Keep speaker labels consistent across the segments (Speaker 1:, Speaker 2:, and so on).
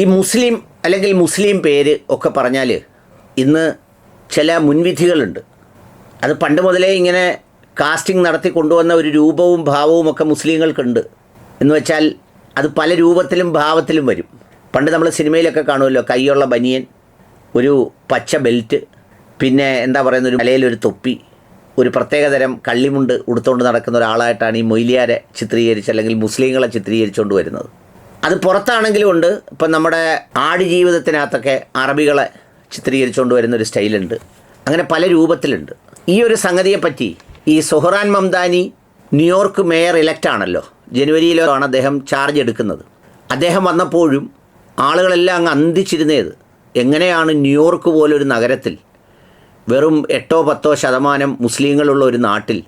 Speaker 1: ഈ മുസ്ലിം അല്ലെങ്കിൽ മുസ്ലിം പേര് ഒക്കെ പറഞ്ഞാൽ ഇന്ന് ചില മുൻവിധികളുണ്ട്. അത് പണ്ട് മുതലേ ഇങ്ങനെ കാസ്റ്റിംഗ് നടത്തി കൊണ്ടുവന്ന ഒരു രൂപവും ഭാവവും ഒക്കെ മുസ്ലിങ്ങൾക്കുണ്ട്. എന്ന് വെച്ചാൽ അത് പല രൂപത്തിലും ഭാവത്തിലും വരും. പണ്ട് നമ്മൾ സിനിമയിലൊക്കെ കാണുമല്ലോ കൈയുള്ള ബനിയൻ ഒരു പച്ച ബെൽറ്റ് പിന്നെ എന്താ പറയുന്ന ഒരു മലയിലൊരു തൊപ്പി ഒരു പ്രത്യേകതരം കള്ളിമുണ്ട് ഉടുത്തുകൊണ്ട് നടക്കുന്ന ഒരാളായിട്ടാണ് ഈ മൊയ്ലിയാരെ ചിത്രീകരിച്ച് അല്ലെങ്കിൽ മുസ്ലിങ്ങളെ ചിത്രീകരിച്ചുകൊണ്ട് വരുന്നത്. അത് പുറത്താണെങ്കിലും ഉണ്ട്. ഇപ്പം നമ്മുടെ ആടുജീവിതത്തിനകത്തൊക്കെ അറബികളെ ചിത്രീകരിച്ചുകൊണ്ട് വരുന്ന ഒരു സ്റ്റൈലുണ്ട്. അങ്ങനെ പല രൂപത്തിലുണ്ട്. ഈ ഒരു സംഗതിയെപ്പറ്റി ഈ Zohran Mamdani New York mayor elect ആണല്ലോ. ജനുവരിയിലോ ആണ് അദ്ദേഹം ചാർജ് എടുക്കുന്നത്. അദ്ദേഹം വന്നപ്പോഴും ആളുകളെല്ലാം അങ്ങ് അന്തിച്ചിരുന്നേത് എങ്ങനെയാണ് ന്യൂയോർക്ക് പോലൊരു നഗരത്തിൽ വെറും എട്ടോ പത്തോ ശതമാനം മുസ്ലിങ്ങളുള്ള ഒരു നാട്ടിൽ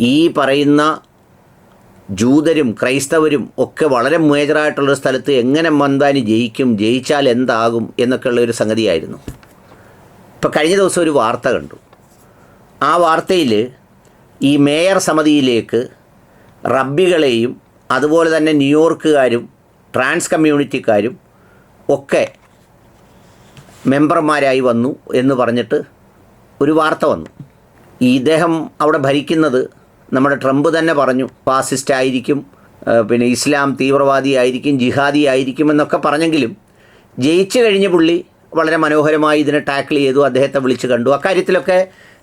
Speaker 1: ഈ പറയുന്ന ജൂതരും ക്രൈസ്തവരും ഒക്കെ വളരെ മേജറായിട്ടുള്ളൊരു സ്ഥലത്ത് എങ്ങനെ മന്ദാനി ജയിക്കും ജയിച്ചാൽ എന്താകും എന്നൊക്കെയുള്ള ഒരു സംഗതിയായിരുന്നു. ഇപ്പോൾ കഴിഞ്ഞ ദിവസം ഒരു വാർത്ത കണ്ടു. ആ വാർത്തയിൽ ഈ മേയർ സമിതിയിലേക്ക് റബ്ബികളെയും അതുപോലെ തന്നെ ന്യൂയോർക്കുകാരും ട്രാൻസ് കമ്മ്യൂണിറ്റിക്കാരും ഒക്കെ മെമ്പർമാരായി വന്നു എന്ന് പറഞ്ഞിട്ട് ഒരു വാർത്ത വന്നു. ഈ ഇദ്ദേഹം അവിടെ ഭരിക്കുന്നത് നമ്മുടെ ട്രംപ് തന്നെ പറഞ്ഞു ഫാസിസ്റ്റ് ആയിരിക്കും പിന്നെ ഇസ്ലാം തീവ്രവാദി ആയിരിക്കും ജിഹാദി ആയിരിക്കും എന്നൊക്കെ പറഞ്ഞെങ്കിലും ജയിച്ചു കഴിഞ്ഞ പുള്ളി വളരെ മനോഹരമായി ഇതിനെ ടാക്കിൾ ചെയ്തു അദ്ദേഹത്തെ വിളിച്ച് കണ്ടു. അക്കാര്യത്തിലൊക്കെ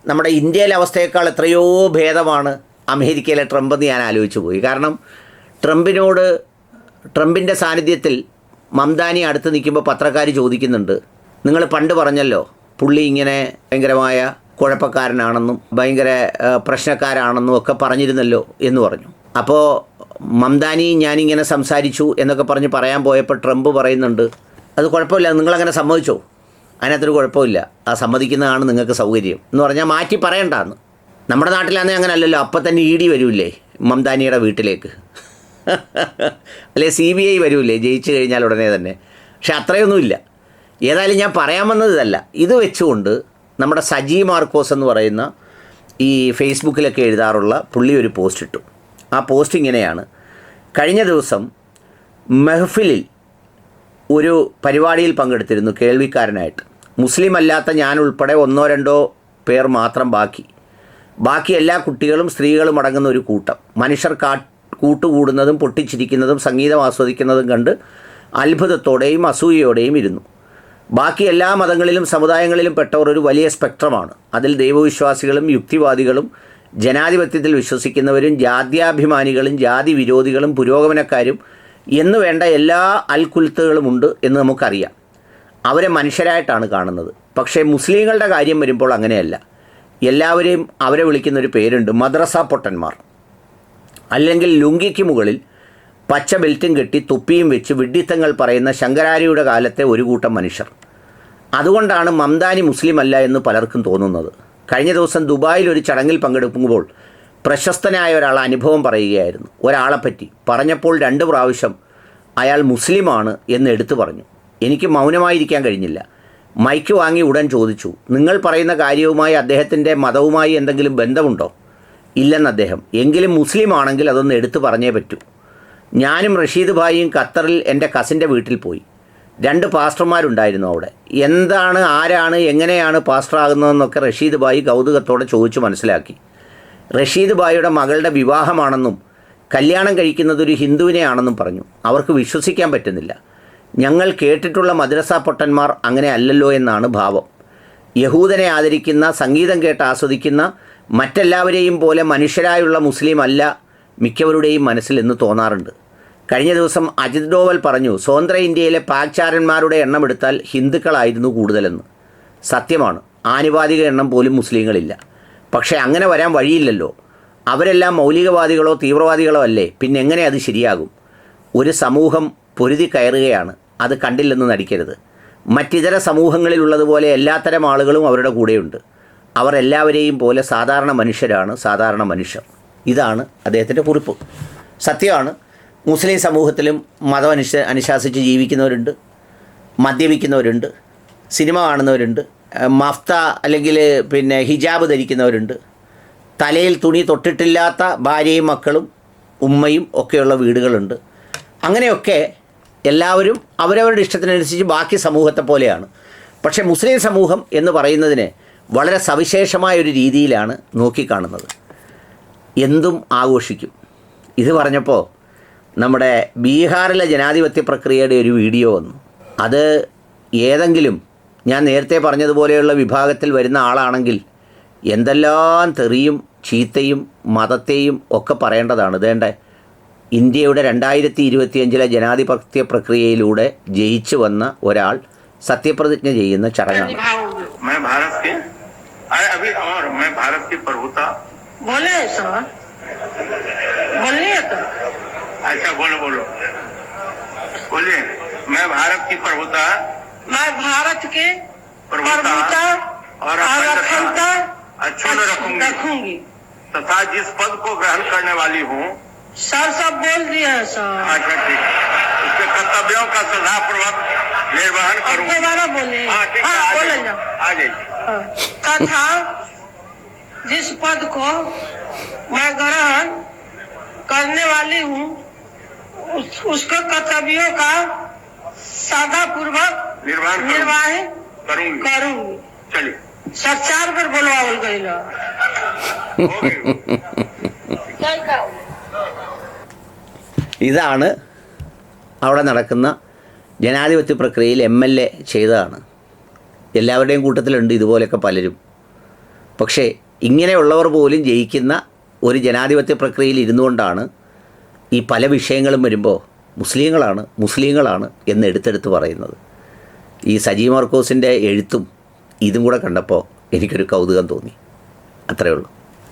Speaker 1: നമ്മുടെ ഇന്ത്യയിലെ അവസ്ഥയേക്കാൾ എത്രയോ ഭേദമാണ് അമേരിക്കയിലെ ട്രംപ് എന്ന് ഞാൻ ആലോചിച്ചു പോയി. കാരണം ട്രംപിനോട് ട്രംപിന്റെ സാന്നിധ്യത്തിൽ മംദാനി അടുത്ത് നിൽക്കുമ്പോൾ പത്രക്കാർ ചോദിക്കുന്നുണ്ട് നിങ്ങൾ പണ്ട് പറഞ്ഞല്ലോ പുള്ളി ഇങ്ങനെ ഭയങ്കരമായ കുഴപ്പക്കാരനാണെന്നും ഭയങ്കര പ്രശ്നക്കാരാണെന്നും ഒക്കെ പറഞ്ഞിരുന്നല്ലോ എന്ന് പറഞ്ഞു. അപ്പോൾ മംദാനി ഞാനിങ്ങനെ സംസാരിച്ചു എന്നൊക്കെ പറഞ്ഞ് പറയാൻ പോയപ്പോൾ ട്രംപ് പറയുന്നുണ്ട് അത് കുഴപ്പമില്ല നിങ്ങളങ്ങനെ സമ്മതിച്ചോ? അതിനകത്തൊരു കുഴപ്പമില്ല. ആ സമ്മതിക്കുന്നതാണ് നിങ്ങൾക്ക് സൗകര്യം. എന്ന് പറഞ്ഞാൽ മാറ്റി പറയണ്ടാന്ന്. നമ്മുടെ നാട്ടിലാണെങ്കിൽ അങ്ങനെ അല്ലല്ലോ അപ്പം തന്നെ ഇ ഡി വരൂല്ലേ മംദാനിയുടെ വീട്ടിലേക്ക്. അല്ലെ സി ബി ഐ വരൂല്ലേ ജയിച്ചു കഴിഞ്ഞാൽ ഉടനെ തന്നെ. പക്ഷെ അത്രയൊന്നുമില്ല. ഏതായാലും ഞാൻ പറയാൻ വന്നത് ഇതല്ല. ഇത് വെച്ചുകൊണ്ട് നമ്മുടെ സജി മാർക്കോസ് എന്ന് പറയുന്ന ഈ ഫേസ്ബുക്കിലൊക്കെ എഴുതാറുള്ള പുള്ളി ഒരു പോസ്റ്റ് ഇട്ടു. ആ പോസ്റ്റ് ഇങ്ങനെയാണ്. കഴിഞ്ഞ ദിവസം മെഹ്ഫിലിൽ ഒരു പരിപാടിയിൽ പങ്കെടുത്തിരുന്നു കേൾവിക്കാരനായിട്ട്. മുസ്ലിം അല്ലാത്ത ഞാൻ ഉൾപ്പെടെ ഒന്നോ രണ്ടോ പേർ മാത്രം ബാക്കി. ബാക്കി എല്ലാ കുട്ടികളും സ്ത്രീകളും അടങ്ങുന്ന ഒരു കൂട്ടം. മനുഷ്യർ കാ കൂട്ടുകൂടുന്നതും പൊട്ടിച്ചിരിക്കുന്നതും സംഗീതം ആസ്വദിക്കുന്നതും കണ്ട് അത്ഭുതത്തോടെയും അസൂയയോടെയും ഇരുന്നു. ബാക്കി എല്ലാ മതങ്ങളിലും സമുദായങ്ങളിലും പെട്ടവർ ഒരു വലിയ സ്പെക്ട്രമാണ്. അതിൽ ദൈവവിശ്വാസികളും യുക്തിവാദികളും ജനാധിപത്യത്തിൽ വിശ്വസിക്കുന്നവരും ജാത്യാഭിമാനികളും ജാതി വിരോധികളും പുരോഗമനക്കാരും എന്ന് വേണ്ട എല്ലാ ഉണ്ട് എന്ന് നമുക്കറിയാം. അവരെ മനുഷ്യരായിട്ടാണ് കാണുന്നത്. പക്ഷേ മുസ്ലിങ്ങളുടെ കാര്യം വരുമ്പോൾ അങ്ങനെയല്ല. എല്ലാവരെയും അവരെ വിളിക്കുന്നൊരു പേരുണ്ട് മദ്രസ പൊട്ടന്മാർ. അല്ലെങ്കിൽ ലുങ്കിക്ക് മുകളിൽ പച്ച ബെൽറ്റും കെട്ടി തുപ്പിയും വെച്ച് വിഡ്ഢിത്തങ്ങൾ പറയുന്ന ശങ്കരാരിയുടെ കാലത്തെ ഒരു കൂട്ടം മനുഷ്യർ. അതുകൊണ്ടാണ് മംദാനി മുസ്ലിം അല്ല എന്ന് പലർക്കും തോന്നുന്നത്. കഴിഞ്ഞ ദിവസം ദുബായിൽ ഒരു ചടങ്ങിൽ പങ്കെടുക്കുമ്പോൾ പ്രശസ്തനായ ഒരാൾ അനുഭവം പറയുകയായിരുന്നു. ഒരാളെപ്പറ്റി പറഞ്ഞപ്പോൾ രണ്ട് പ്രാവശ്യം അയാൾ മുസ്ലിമാണ് എന്ന് എടുത്തു പറഞ്ഞു. എനിക്ക് മൗനമായിരിക്കാൻ കഴിഞ്ഞില്ല. മൈക്ക് വാങ്ങി ഉടൻ ചോദിച്ചു നിങ്ങൾ പറയുന്ന കാര്യവുമായി അദ്ദേഹത്തിന്റെ മതവുമായി എന്തെങ്കിലും ബന്ധമുണ്ടോ? ഇല്ലെന്ന് അദ്ദേഹം. എങ്കിലും മുസ്ലിം ആണെങ്കിൽ അതൊന്ന് എടുത്തു പറഞ്ഞേ പറ്റൂ. ഞാനും റഷീദ് ഭായിയും ഖത്തറിൽ എന്റെ കസിന്റെ വീട്ടിൽ പോയി. രണ്ട് പാസ്റ്റർമാരുണ്ടായിരുന്നു അവിടെ. എന്താണ് ആരാണ് എങ്ങനെയാണ് പാസ്റ്റർ ആകുന്നതെന്നൊക്കെ റഷീദ് ഭായി കൗതുകത്തോടെ ചോദിച്ചു മനസ്സിലാക്കി. റഷീദ് ഭായിയുടെ മകളുടെ വിവാഹമാണെന്നും കല്യാണം കഴിക്കുന്നത് ഒരു ഹിന്ദുവിനെയാണെന്നും പറഞ്ഞു. അവർക്ക് വിശ്വസിക്കാൻ പറ്റുന്നില്ല. ഞങ്ങൾ കേട്ടിട്ടുള്ള മദ്രസ പൊട്ടന്മാർ അങ്ങനെ അല്ലല്ലോ എന്നാണ് ഭാവം. യഹൂദനെ ആദരിക്കുന്ന സംഗീതം കേട്ട് ആസ്വദിക്കുന്ന മറ്റെല്ലാവരെയും പോലെ മനുഷ്യരായുള്ള മുസ്ലിം അല്ല മിക്കവരുടെയും മനസ്സിൽ എന്ന് തോന്നാറുണ്ട്. കഴിഞ്ഞ ദിവസം അജിത് ഡോവൽ പറഞ്ഞു സ്വതന്ത്ര ഇന്ത്യയിലെ പാക്ചാരന്മാരുടെ എണ്ണം എടുത്താൽ ഹിന്ദുക്കളായിരുന്നു കൂടുതലെന്ന്. സത്യമാണ് ആനുപാതിക എണ്ണം പോലും മുസ്ലിങ്ങളില്ല. പക്ഷേ അങ്ങനെ വരാൻ വഴിയില്ലല്ലോ. അവരെല്ലാം മൗലികവാദികളോ തീവ്രവാദികളോ അല്ലേ? പിന്നെ എങ്ങനെ അത് ശരിയാകും? ഒരു സമൂഹം പൊരുതി കയറുകയാണ് അത് കണ്ടില്ലെന്ന് നടിക്കരുത്. മറ്റിതര സമൂഹങ്ങളിലുള്ളതുപോലെ എല്ലാത്തരം ആളുകളും അവരുടെ കൂടെയുണ്ട്. അവർ എല്ലാവരെയും പോലെ സാധാരണ മനുഷ്യരാണ് സാധാരണ മനുഷ്യർ. ഇതാണ് അദ്ദേഹത്തിന്റെ കുറിപ്പ്. സത്യമാണ് മുസ്ലിം സമൂഹത്തിലും മതം അനുശ അനുശാസിച്ച് ജീവിക്കുന്നവരുണ്ട് മദ്യപിക്കുന്നവരുണ്ട് സിനിമ കാണുന്നവരുണ്ട് മഫ്ത അല്ലെങ്കിൽ പിന്നെ ഹിജാബ് ധരിക്കുന്നവരുണ്ട് തലയിൽ തുണി തൊട്ടിട്ടില്ലാത്ത ഭാര്യയും മക്കളും ഉമ്മയും ഒക്കെയുള്ള വീടുകളുണ്ട്. അങ്ങനെയൊക്കെ എല്ലാവരും അവരവരുടെ ഇഷ്ടത്തിനനുസരിച്ച് ബാക്കി സമൂഹത്തെ പോലെയാണ്. പക്ഷേ മുസ്ലിം സമൂഹം എന്ന് പറയുന്നതിനെ വളരെ സവിശേഷമായ ഒരു രീതിയിലാണ് നോക്കിക്കാണുന്നത്. എന്തും ആഘോഷിക്കും. ഇത് പറഞ്ഞപ്പോൾ നമ്മുടെ ബീഹാറിലെ ജനാധിപത്യ പ്രക്രിയയുടെ ഒരു വീഡിയോ വന്നു. അത് ഏതെങ്കിലും ഞാൻ നേരത്തെ പറഞ്ഞതുപോലെയുള്ള വിഭാഗത്തിൽ വരുന്ന ആളാണെങ്കിൽ എന്തെല്ലാം തെറിയും ചീത്തയും മതത്തെയും ഒക്കെ പറയേണ്ടതാണ്. ഇതേണ്ട ഇന്ത്യയുടെ രണ്ടായിരത്തി ഇരുപത്തിയഞ്ചിലെ ജനാധിപത്യ പ്രക്രിയയിലൂടെ ജയിച്ചു വന്ന ഒരാൾ സത്യപ്രതിജ്ഞ ചെയ്യുന്ന ചടങ്ങാണ്.
Speaker 2: बोले ऐसा? बोलिए आता
Speaker 3: अच्छा बोलो बोलो। बोलिए मैं भारत की प्रभुता
Speaker 2: मैं भारत के
Speaker 3: प्रभुता और
Speaker 2: अखंडता
Speaker 3: अक्षुण रखूँगी।
Speaker 2: रखूँगी।
Speaker 3: तथा जिस पद को ग्रहण करने वाली हूँ
Speaker 2: सर सब बोल दिया है सर।
Speaker 3: अच्छा ठीक। उसके कर्तव्यों का सदा पूर्वक
Speaker 2: निर्वहन
Speaker 3: करूँ।
Speaker 2: दोबारा बोले।
Speaker 3: हाँ, हाँ,
Speaker 2: बोले
Speaker 3: आ जाइए।
Speaker 2: हाँ। तथा जिस पद को मैं ग्रहण करने वाली हूँ उस, उसके कर्तव्यों का सादा पूर्वक
Speaker 3: निर्वहन करूंगी।
Speaker 2: निर्वाह
Speaker 3: करूंगी
Speaker 2: करूंगी
Speaker 3: चलिए
Speaker 2: सर चार बार बोलवावल गई
Speaker 3: हो गई
Speaker 1: ഇതാണ് അവിടെ നടക്കുന്ന ജനാധിപത്യ പ്രക്രിയയിൽ എം എൽ എ ചെയ്തതാണ് എല്ലാവരുടെയും കൂട്ടത്തിലുണ്ട് ഇതുപോലെയൊക്കെ പലരും പക്ഷേ ഇങ്ങനെയുള്ളവർ പോലും ജയിക്കുന്ന ഒരു ജനാധിപത്യ പ്രക്രിയയിൽ ഇരുന്നുകൊണ്ടാണ് ഈ പല വിഷയങ്ങളും വരുമ്പോൾ മുസ്ലിങ്ങളാണ് മുസ്ലിങ്ങളാണ് എന്ന് എടുത്തെടുത്ത് പറയുന്നത്. ഈ സജി മാർക്കോസിന്റെ എഴുത്തും ഇതും കൂടെ കണ്ടപ്പോൾ എനിക്കൊരു കൗതുകം തോന്നി. അത്രയേ ഉള്ളൂ.